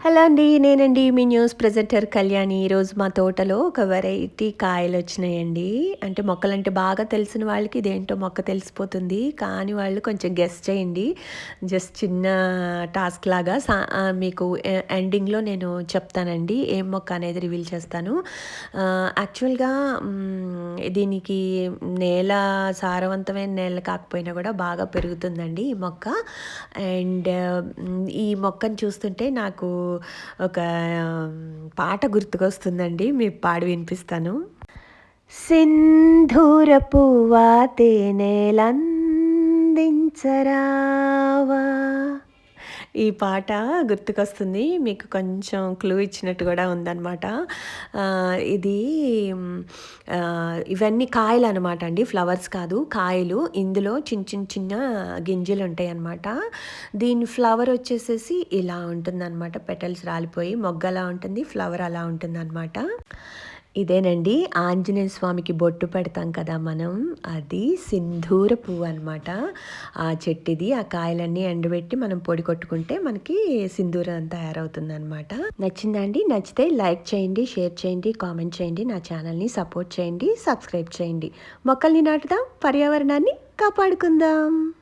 Hello అండి నేనండి మీ news presenter Kalyani. ఈరోజు మా తోటలో ఒక వెరైటీ కాయలు వచ్చినాయండి. అంటే మొక్కలంటే బాగా తెలిసిన వాళ్ళకి ఇదేంటో మొక్క తెలిసిపోతుంది. కానీ వాళ్ళు కొంచెం గెస్ట్ చేయండి. జస్ట్ చిన్న టాస్క్ లాగా సా మీకు ఎండింగ్లో నేను చెప్తానండి. ఏం మొక్క అనేది రివీల్ చేస్తాను. యాక్చువల్గా దీనికి నేల సారవంతమైన నేల కాకపోయినా కూడా బాగా పెరుగుతుందండి ఈ మొక్క. అండ్ ఈ మొక్కను చూస్తుంటే నాకు ఒక పాట గుర్తుకొస్తుందండి మీ పాడి వినిపిస్తాను. సింధూర పువ్వా తేనెలందించరావా ఈ పాట గుర్తుకొస్తుంది. మీకు కొంచెం క్లూ ఇచ్చినట్టు కూడా ఉందన్నమాట. ఇది ఇవన్నీ కాయలు అనమాట అండి. ఫ్లవర్స్ కాదు కాయలు. ఇందులో చిన్న చిన్న చిన్న గింజలు ఉంటాయి అన్నమాట దీని ఫ్లవర్ వచ్చేసేసి ఇలా ఉంటుందన్నమాట. పెటల్స్ రాలిపోయి మొగ్గ అలా ఉంటుంది ఫ్లవర్ అలా ఉంటుంది అనమాట ఇదేనండి ఆంజనేయ స్వామికి బొట్టు పెడతాం కదా మనం. అది సింధూర పువ్వు అనమాట ఆ చెట్టుది ఆ కాయలన్నీ ఎండబెట్టి మనం పొడి కొట్టుకుంటే మనకి సింధూరం తయారవుతుంది అనమాట నచ్చిందా అండి? నచ్చితే లైక్ చేయండి షేర్ చేయండి కామెంట్ చేయండి నా ఛానల్ని సపోర్ట్ చేయండి సబ్స్క్రైబ్ చేయండి. మొక్కల్ని నాటుదాం పర్యావరణాన్ని కాపాడుకుందాం.